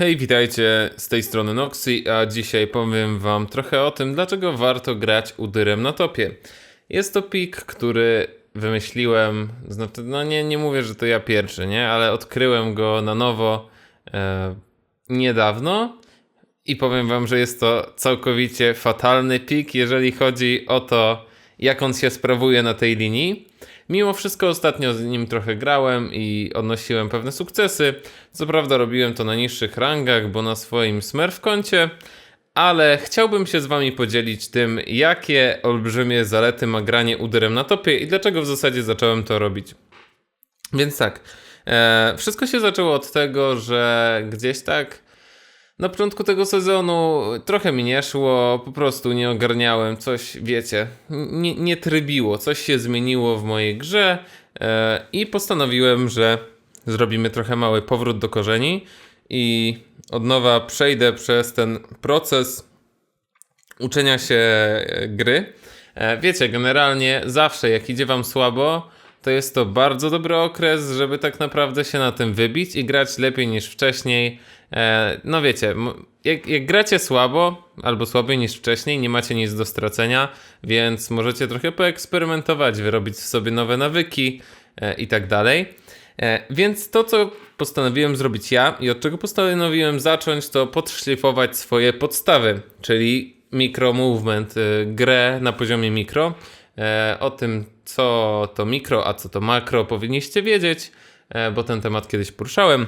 Hej, witajcie z tej strony Noxy, a dzisiaj powiem wam trochę o tym, dlaczego warto grać Udyrem na topie. Jest to pik, który wymyśliłem, znaczy, no nie, nie mówię, że to ja pierwszy, nie, ale odkryłem go na nowo e, niedawno i powiem wam, że jest to całkowicie fatalny pik, jeżeli chodzi o to, jak on się sprawuje na tej linii. Mimo wszystko ostatnio z nim trochę grałem i odnosiłem pewne sukcesy. Co prawda robiłem to na niższych rangach, bo na swoim Smurf koncie, ale chciałbym się z wami podzielić tym, jakie olbrzymie zalety ma granie uderem na topie i dlaczego w zasadzie zacząłem to robić. Więc tak, e, wszystko się zaczęło od tego, że gdzieś tak na początku tego sezonu trochę mi nie szło, po prostu nie ogarniałem, coś, wiecie, nie, nie trybiło, coś się zmieniło w mojej grze e, i postanowiłem, że zrobimy trochę mały powrót do korzeni i od nowa przejdę przez ten proces uczenia się e, gry. E, wiecie, generalnie zawsze jak idzie wam słabo, to jest to bardzo dobry okres, żeby tak naprawdę się na tym wybić i grać lepiej niż wcześniej. E, no wiecie, jak, jak gracie słabo albo słabiej niż wcześniej, nie macie nic do stracenia, więc możecie trochę poeksperymentować, wyrobić sobie nowe nawyki e, i tak dalej. E, więc to, co postanowiłem zrobić ja i od czego postanowiłem zacząć, to podszlifować swoje podstawy, czyli micro movement, grę na poziomie mikro. O tym, co to mikro, a co to makro, powinniście wiedzieć, bo ten temat kiedyś poruszałem.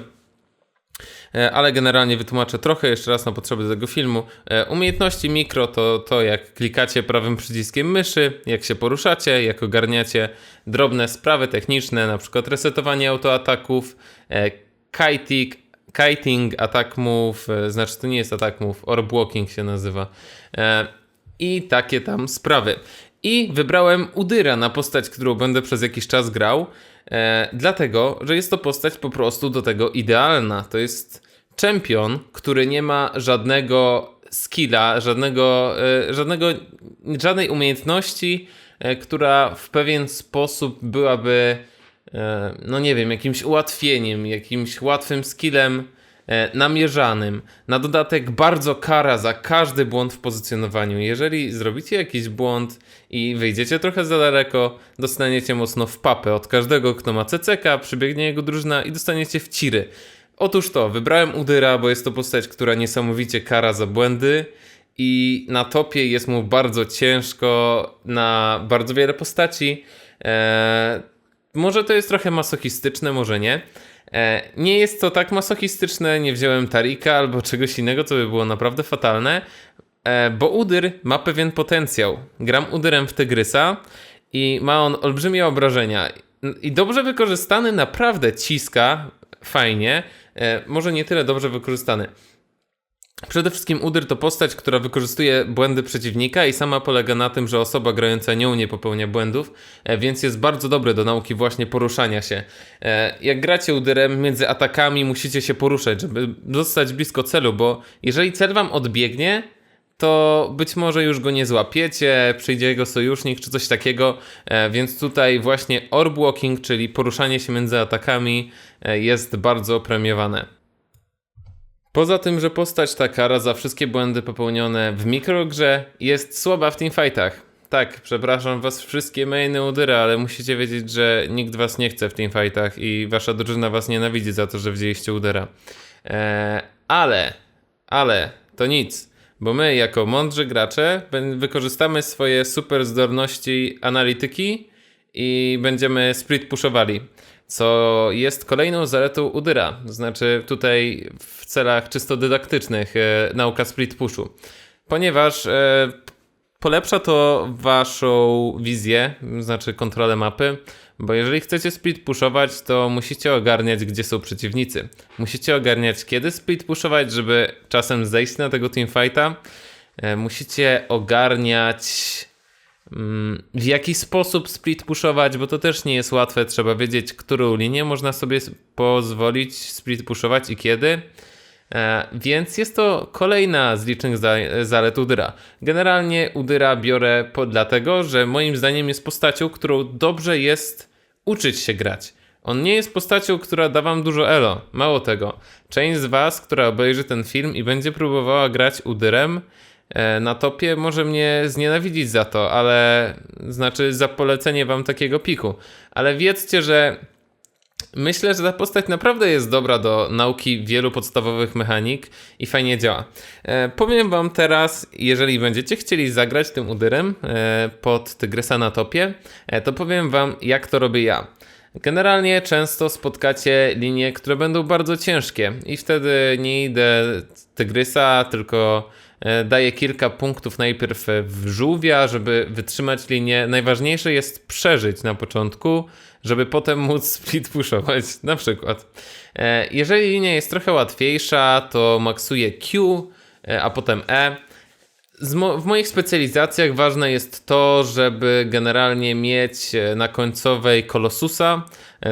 E, ale generalnie wytłumaczę trochę jeszcze raz na potrzeby tego filmu. E, umiejętności mikro to to, jak klikacie prawym przyciskiem myszy, jak się poruszacie, jak ogarniacie drobne sprawy techniczne, na przykład resetowanie autoataków, e, kiting, kiting, attack move, znaczy to nie jest attack move, orb walking się nazywa. I takie tam sprawy. I wybrałem Udyra na postać, którą będę przez jakiś czas grał, e, dlatego, że jest to postać po prostu do tego idealna. To jest czempion, który nie ma żadnego skilla, żadnego, e, żadnego, żadnej umiejętności, e, która w pewien sposób byłaby, e, no nie wiem, jakimś ułatwieniem, jakimś łatwym skillem namierzanym. Na dodatek bardzo kara za każdy błąd w pozycjonowaniu. Jeżeli zrobicie jakiś błąd i wyjdziecie trochę za daleko, dostaniecie mocno w papę od każdego, kto ma CCK, przybiegnie jego drużyna i dostaniecie w ciry. Otóż to, wybrałem Udyra, bo jest to postać, która niesamowicie kara za błędy i na topie jest mu bardzo ciężko na bardzo wiele postaci. Eee, może to jest trochę masochistyczne, może nie. E, nie jest to tak masochistyczne, nie wziąłem Tarika albo czegoś innego, co by było naprawdę fatalne, e, bo Udyr ma pewien potencjał. Gram Udyrem w Tygrysa i ma on olbrzymie obrażenia. I dobrze wykorzystany naprawdę ciska fajnie, e, może nie tyle dobrze wykorzystany. Przede wszystkim Udyr to postać, która wykorzystuje błędy przeciwnika i sama polega na tym, że osoba grająca nią nie popełnia błędów, e, więc jest bardzo dobry do nauki właśnie poruszania się. E, jak gracie Udyrem, między atakami musicie się poruszać, żeby zostać blisko celu, bo jeżeli cel wam odbiegnie, to być może już go nie złapiecie, przyjdzie jego sojusznik czy coś takiego, e, więc tutaj właśnie orb walking, czyli poruszanie się między atakami jest bardzo premiowane. Poza tym, że postać ta kara za wszystkie błędy popełnione w mikrogrze jest słaba w teamfightach. Tak, przepraszam was wszystkie mainy Udyra, ale musicie wiedzieć, że nikt was nie chce w teamfightach i wasza drużyna was nienawidzi za to, że wzięliście Udyra. Eee, ale, ale, to nic, bo my jako mądrzy gracze wykorzystamy swoje super zdolności analityki i będziemy split pushowali co jest kolejną zaletą Udyra. Znaczy tutaj w celach czysto dydaktycznych e, nauka split pushu. Ponieważ e, polepsza to waszą wizję, znaczy kontrolę mapy, bo jeżeli chcecie split pushować, to musicie ogarniać, gdzie są przeciwnicy. Musicie ogarniać, kiedy split pushować, żeby czasem zejść na tego teamfighta. E, musicie ogarniać w jaki sposób split pushować, bo to też nie jest łatwe, trzeba wiedzieć, którą linię można sobie pozwolić split pushować i kiedy. E, więc jest to kolejna z licznych zalet Udyra. Generalnie Udyra biorę po, dlatego, że moim zdaniem jest postacią, którą dobrze jest uczyć się grać. On nie jest postacią, która da wam dużo elo. Mało tego. Część z was, która obejrzy ten film i będzie próbowała grać Udyrem na topie, może mnie znienawidzić za to, ale znaczy za polecenie wam takiego piku. Ale wiedzcie, że Myślę, że ta postać naprawdę jest dobra do nauki wielu podstawowych mechanik i fajnie działa. E, powiem wam teraz, jeżeli będziecie chcieli zagrać tym udyrem e, pod Tygrysa na topie, e, to powiem wam, jak to robię ja. Generalnie często spotkacie linie, które będą bardzo ciężkie i wtedy nie idę Tygrysa, tylko e, daję kilka punktów najpierw w żółwia, żeby wytrzymać linię. Najważniejsze jest przeżyć na początku, żeby potem móc split pushować, na przykład. E, jeżeli linia jest trochę łatwiejsza, to maksuję Q, e, a potem E. Mo w moich specjalizacjach ważne jest to, żeby generalnie mieć e, na końcowej Kolosusa,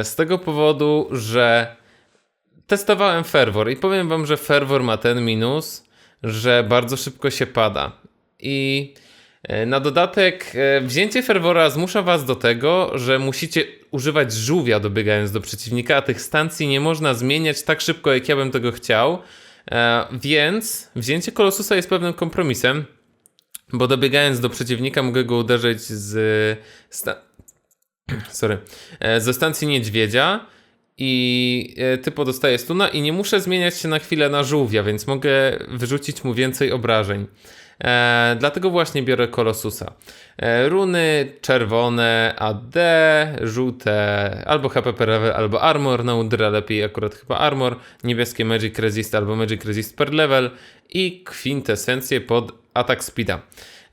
z tego powodu, że testowałem fervor i powiem wam, że fervor ma ten minus, że bardzo szybko się pada. I E, na dodatek, e, wzięcie ferwora zmusza was do tego, że musicie używać żółwia dobiegając do przeciwnika, a tych stacji nie można zmieniać tak szybko, jak ja bym tego chciał. E, więc wzięcie kolosusa jest pewnym kompromisem, bo dobiegając do przeciwnika mogę go uderzyć z. Sta Sorry. Ze stacji niedźwiedzia i typo dostaje stuna i nie muszę zmieniać się na chwilę na żółwia, więc mogę wyrzucić mu więcej obrażeń. E, dlatego właśnie biorę Kolosusa. E, runy czerwone AD, żółte albo HP per level, albo Armor, no udra lepiej akurat chyba Armor, niebieskie Magic Resist albo Magic Resist per level i kwintesencję pod atak speeda.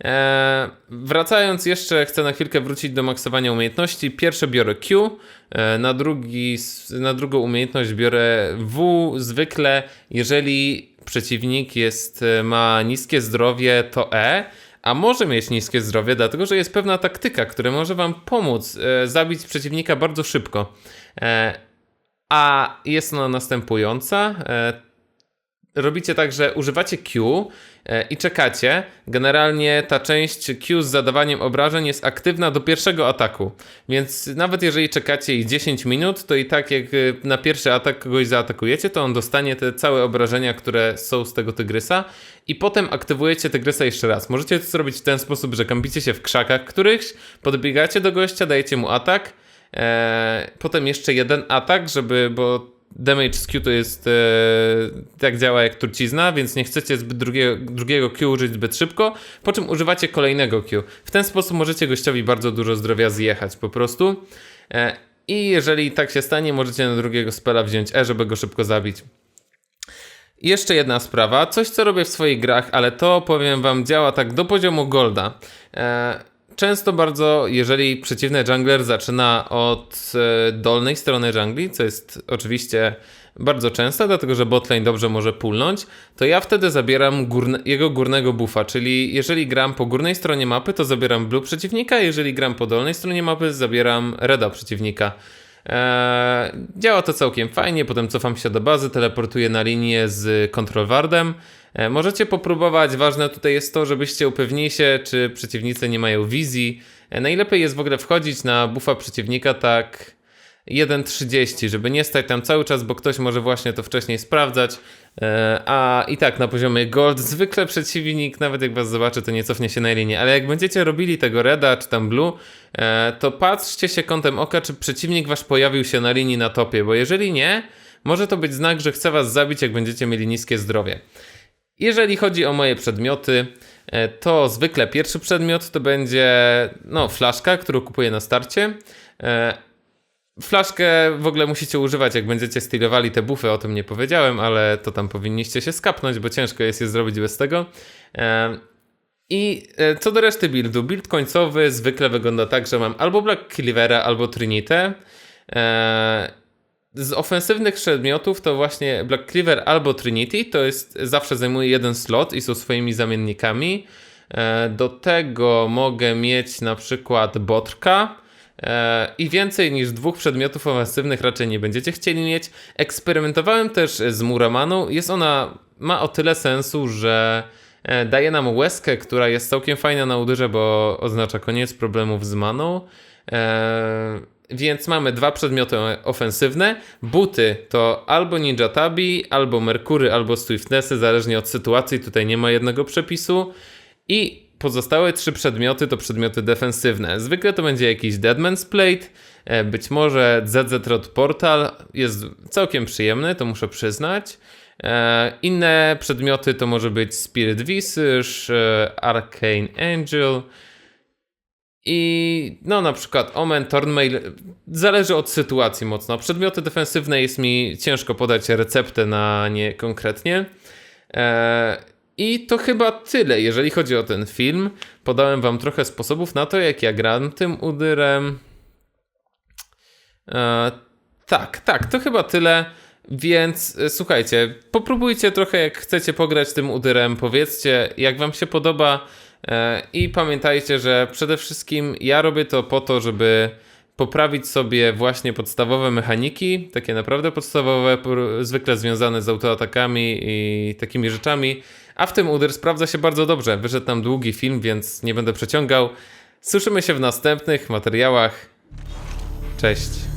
E, wracając jeszcze, chcę na chwilkę wrócić do maksowania umiejętności. Pierwsze biorę Q, e, na, drugi, na drugą umiejętność biorę W. Zwykle, jeżeli przeciwnik jest, e, ma niskie zdrowie, to E, a może mieć niskie zdrowie, dlatego że jest pewna taktyka, która może wam pomóc e, zabić przeciwnika bardzo szybko. E, a jest ona następująca. E, robicie tak, że używacie Q e, i czekacie. Generalnie ta część Q z zadawaniem obrażeń jest aktywna do pierwszego ataku. Więc nawet jeżeli czekacie ich 10 minut, to i tak jak e, na pierwszy atak kogoś zaatakujecie, to on dostanie te całe obrażenia, które są z tego tygrysa i potem aktywujecie tygrysa jeszcze raz. Możecie to zrobić w ten sposób, że kampicie się w krzakach którychś, podbiegacie do gościa, dajecie mu atak, e, potem jeszcze jeden atak, żeby, bo damage z Q to jest e, tak działa jak trucizna, więc nie chcecie zbyt drugiego, drugiego Q użyć zbyt szybko, po czym używacie kolejnego Q. W ten sposób możecie gościowi bardzo dużo zdrowia zjechać po prostu. E, I jeżeli tak się stanie, możecie na drugiego spela wziąć E, żeby go szybko zabić. Jeszcze jedna sprawa, coś co robię w swoich grach, ale to powiem wam działa tak do poziomu golda. E, często bardzo, jeżeli przeciwny jungler zaczyna od e, dolnej strony jungli, co jest oczywiście bardzo często, dlatego że botlane dobrze może pulnąć, to ja wtedy zabieram górne, jego górnego buffa, czyli jeżeli gram po górnej stronie mapy, to zabieram blue przeciwnika, jeżeli gram po dolnej stronie mapy, zabieram reda przeciwnika. Eee, działa to całkiem fajnie, potem cofam się do bazy, teleportuję na linię z control wardem. Eee, możecie popróbować, ważne tutaj jest to, żebyście upewnili się, czy przeciwnicy nie mają wizji. Eee, najlepiej jest w ogóle wchodzić na buffa przeciwnika tak 1.30, żeby nie stać tam cały czas, bo ktoś może właśnie to wcześniej sprawdzać. E, a i tak na poziomie gold zwykle przeciwnik, nawet jak was zobaczy, to nie cofnie się na linię. Ale jak będziecie robili tego reda czy tam blue, e, to patrzcie się kątem oka, czy przeciwnik wasz pojawił się na linii na topie, bo jeżeli nie, może to być znak, że chce was zabić, jak będziecie mieli niskie zdrowie. Jeżeli chodzi o moje przedmioty, e, to zwykle pierwszy przedmiot to będzie no, flaszka, którą kupuję na starcie. Flaszkę w ogóle musicie używać, jak będziecie stylowali te bufy, o tym nie powiedziałem, ale to tam powinniście się skapnąć, bo ciężko jest je zrobić bez tego. I e, co do reszty buildu, build końcowy zwykle wygląda tak, że mam albo Black Cleavera, albo Trinity. E, z ofensywnych przedmiotów to właśnie Black Cleaver albo Trinity, to jest zawsze zajmuje jeden slot i są swoimi zamiennikami. E, do tego mogę mieć na przykład Botrka, i więcej niż dwóch przedmiotów ofensywnych raczej nie będziecie chcieli mieć. Eksperymentowałem też z Muramaną. Jest ona, ma o tyle sensu, że e, daje nam łezkę, która jest całkiem fajna na udyrze, bo oznacza koniec problemów z maną. E, więc mamy dwa przedmioty ofensywne. Buty to albo Ninja Tabi, albo Merkury, albo Swiftnessy, zależnie od sytuacji. Tutaj nie ma jednego przepisu. I pozostałe trzy przedmioty to przedmioty defensywne. Zwykle to będzie jakiś Deadman's Plate, e, być może ZZ Rod Portal. Jest całkiem przyjemny, to muszę przyznać. E, Inne przedmioty to może być Spirit Visage, e, Arcane Angel, i no na przykład Omen, Tornmail, zależy od sytuacji mocno. Przedmioty defensywne jest mi ciężko podać receptę na nie konkretnie. I to chyba tyle, jeżeli chodzi o ten film. Podałem wam trochę sposobów na to, jak ja gram tym udyrem. Eee, tak, tak, to chyba tyle. Więc e, słuchajcie, popróbujcie trochę, jak chcecie pograć tym udyrem. Powiedzcie, jak wam się podoba. E, I pamiętajcie, że przede wszystkim ja robię to po to, żeby poprawić sobie właśnie podstawowe mechaniki, takie naprawdę podstawowe, zwykle związane z autoatakami i takimi rzeczami. A w tym uder sprawdza się bardzo dobrze. Wyszedł nam długi film, więc nie będę przeciągał. Słyszymy się w następnych materiałach. Cześć.